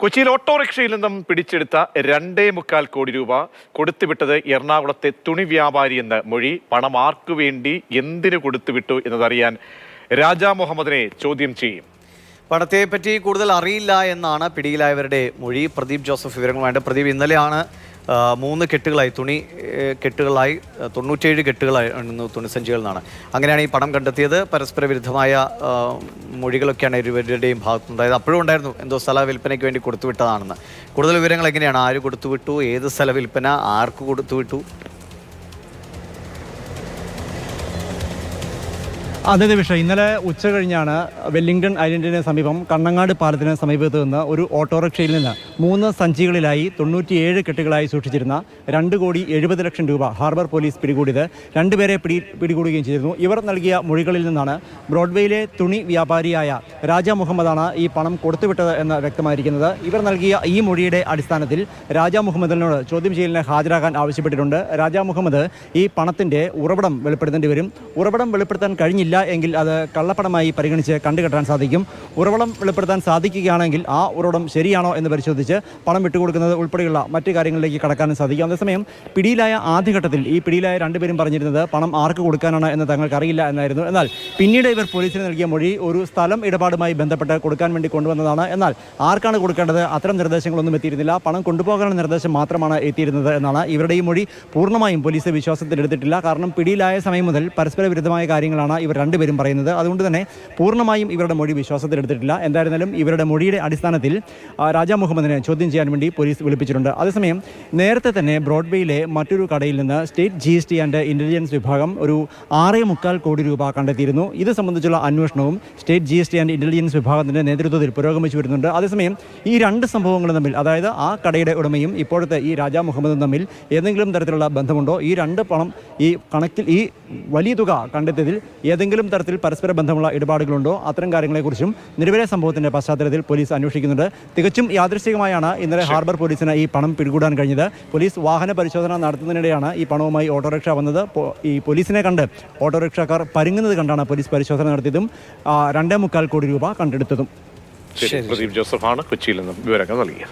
കൊച്ചിയിൽ ഓട്ടോറിക്ഷയിൽ നിന്നും പിടിച്ചെടുത്ത രണ്ടേ മുക്കാൽ കോടി രൂപ കൊടുത്തുവിട്ടത് എറണാകുളത്തെ തുണി വ്യാപാരി എന്ന മൊഴി. പണം ആർക്കു വേണ്ടി എന്തിനു കൊടുത്തുവിട്ടു എന്നതറിയാൻ രാജാ മുഹമ്മദിനെ ചോദ്യം ചെയ്യും. പണത്തെ പറ്റി കൂടുതൽ അറിയില്ല എന്നാണ് പിടിയിലായവരുടെ മൊഴി. പ്രദീപ് ജോസഫ് വിവരങ്ങളുമായിട്ട്. പ്രദീപ് ഇന്നലെയാണ് മൂന്ന് കെട്ടുകളായി തുണി കെട്ടുകളായി തൊണ്ണൂറ്റേഴ് കെട്ടുകളായി എണ്ണുന്നു നിന്നാണ്. അങ്ങനെയാണ് ഈ പണം കണ്ടെത്തിയത്. പരസ്പര വിരുദ്ധമായ മൊഴികളൊക്കെയാണ് ഇരുവരുടെയും അതായത് അപ്പോഴും ഉണ്ടായിരുന്നു എന്തോ സ്ഥല വിൽപ്പനയ്ക്ക് വേണ്ടി കൊടുത്തുവിട്ടതാണെന്ന് കൂടുതൽ വിവരങ്ങൾ എങ്ങനെയാണ്? ആര് കൊടുത്തുവിട്ടു ഏത് സ്ഥല വിൽപ്പന? ആർക്ക് കൊടുത്തുവിട്ടു അതെ നിമിഷം ഇന്നലെ ഉച്ച കഴിഞ്ഞാണ് വെല്ലിംഗ്ടൺ ഐലൻഡിന് സമീപം കണ്ണങ്ങാട് പാലത്തിന് സമീപത്ത് നിന്ന് ഒരു ഓട്ടോറിക്ഷയിൽ നിന്ന് മൂന്ന് സഞ്ചികളിലായി തൊണ്ണൂറ്റിയേഴ് കെട്ടുകളായി സൂക്ഷിച്ചിരുന്ന രണ്ട് കോടി എഴുപത് ലക്ഷം രൂപ ഹാർബർ പോലീസ് പിടികൂടിയത് രണ്ടുപേരെ പിടി പിടികൂടുകയും ചെയ്തിരുന്നു. ഇവർ നൽകിയ മൊഴികളിൽ നിന്നാണ് ബ്രോഡ്വേയിലെ തുണി വ്യാപാരിയായ രാജ മുഹമ്മദാണ് ഈ പണം കൊടുത്തുവിട്ടത് എന്ന് വ്യക്തമായിരിക്കുന്നത്. ഇവർ നൽകിയ ഈ മൊഴിയുടെ അടിസ്ഥാനത്തിൽ രാജ മുഹമ്മദിനോട് ചോദ്യം ചെയ്യലിന് ഹാജരാകാൻ ആവശ്യപ്പെട്ടിട്ടുണ്ട്. രാജ മുഹമ്മദ് ഈ പണത്തിന്റെ ഉറവിടം വെളിപ്പെടുത്തേണ്ടി വരും. ഉറവിടം വെളിപ്പെടുത്താൻ കഴിഞ്ഞില്ല എങ്കിൽ അത് കള്ളപ്പണമായി പരിഗണിച്ച് കണ്ടുകെട്ടാൻ സാധിക്കും. ഉറവളം വെളിപ്പെടുത്താൻ സാധിക്കുകയാണെങ്കിൽ ആ ഉറവിടം ശരിയാണോ എന്ന് പരിശോധിച്ച് പണം വിട്ടുകൊടുക്കുന്നത് ഉൾപ്പെടെയുള്ള മറ്റു കാര്യങ്ങളിലേക്ക് കടക്കാനും സാധിക്കും. അതേസമയം പിടിയിലായ ആദ്യഘട്ടത്തിൽ ഈ പിടിയിലായ രണ്ടുപേരും പറഞ്ഞിരുന്നത് പണം ആർക്ക് കൊടുക്കാനാണ് എന്ന് തങ്ങൾക്ക് അറിയില്ല എന്നായിരുന്നു. എന്നാൽ പിന്നീട് ഇവർ പോലീസിന് നൽകിയ മൊഴി ഒരു സ്ഥലം ഇടപാടുമായി ബന്ധപ്പെട്ട് കൊടുക്കാൻ വേണ്ടി കൊണ്ടുവന്നതാണ്. എന്നാൽ ആർക്കാണ് കൊടുക്കേണ്ടത്? അത്തരം നിർദ്ദേശങ്ങളൊന്നും എത്തിയിരുന്നില്ല. പണം കൊണ്ടുപോകാനുള്ള നിർദ്ദേശം മാത്രമാണ് എത്തിയിരുന്നത് എന്നാണ് ഇവരുടെ ഈ മൊഴി പൂർണമായും പോലീസ് വിശ്വാസത്തിലെടുത്തിട്ടില്ല. കാരണം പിടിയിലായ സമയം മുതൽ പരസ്പര വിരുദ്ധമായ കാര്യങ്ങളാണ് ഇവർ രണ്ടുപേരും പറയുന്നത്. അതുകൊണ്ട് തന്നെ പൂർണമായും ഇവരുടെ മൊഴി വിശ്വാസത്തിലെടുത്തിട്ടില്ല എന്തായിരുന്നാലും ഇവരുടെ മൊഴിയുടെ അടിസ്ഥാനത്തിൽ രാജാ മുഹമ്മദിനെ ചോദ്യം ചെയ്യാൻ വേണ്ടി പോലീസ് വിളിപ്പിച്ചിട്ടുണ്ട്. അതേസമയം നേരത്തെ തന്നെ ബ്രോഡ്വേയിലെ മറ്റൊരു കടയിൽ നിന്ന് state G S T and intelligence വിഭാഗം ഒരു ആറേ മുക്കാൽ കോടി രൂപ കണ്ടെത്തിയിരുന്നു. ഇത് സംബന്ധിച്ചുള്ള അന്വേഷണവും state G S T and intelligence വിഭാഗത്തിന്റെ നേതൃത്വത്തിൽ പുരോഗമിച്ചു വരുന്നുണ്ട്. അതേസമയം ഈ രണ്ട് സംഭവങ്ങളും തമ്മിൽ അതായത് ആ കടയുടെ ഉടമയും ഇപ്പോഴത്തെ ഈ രാജാ മുഹമ്മദും തമ്മിൽ ഏതെങ്കിലും തരത്തിലുള്ള ബന്ധമുണ്ടോ? ഈ രണ്ട് പണം ഈ കണക്കിൽ ഈ വലിയ തുക കണ്ടെത്തിയതിൽ ഏതെങ്കിലും തരത്തിൽ പരസ്പര ബന്ധമുള്ള ഇടപാടുകളുണ്ടോ? അത്തരം കാര്യങ്ങളെക്കുറിച്ചും നിലവിലെ സംഭവത്തിന്റെ പശ്ചാത്തലത്തിൽ പോലീസ് അന്വേഷിക്കുന്നുണ്ട്. തികച്ചും യാദൃശികമായാണ് ഇന്നലെ ഹാർബർ പോലീസിന് ഈ പണം പിടികൂടാൻ കഴിഞ്ഞത്. പോലീസ് വാഹന പരിശോധന നടത്തുന്നതിനിടെയാണ് ഈ പണവുമായി ഓട്ടോറിക്ഷ വന്നത്. ഈ പോലീസിനെ കണ്ട് ഓട്ടോറിക്ഷക്കാർ പരുങ്ങുന്നത് കണ്ടാണ് പോലീസ് പരിശോധന നടത്തിയതും രണ്ടേ മുക്കാൽ കോടി രൂപ കണ്ടെടുത്തതും. ശരി. പ്രദീപ് ജോസഫാണ് കൊച്ചിയിൽ നിന്നും വിവരങ്ങൾ നൽകിയത്.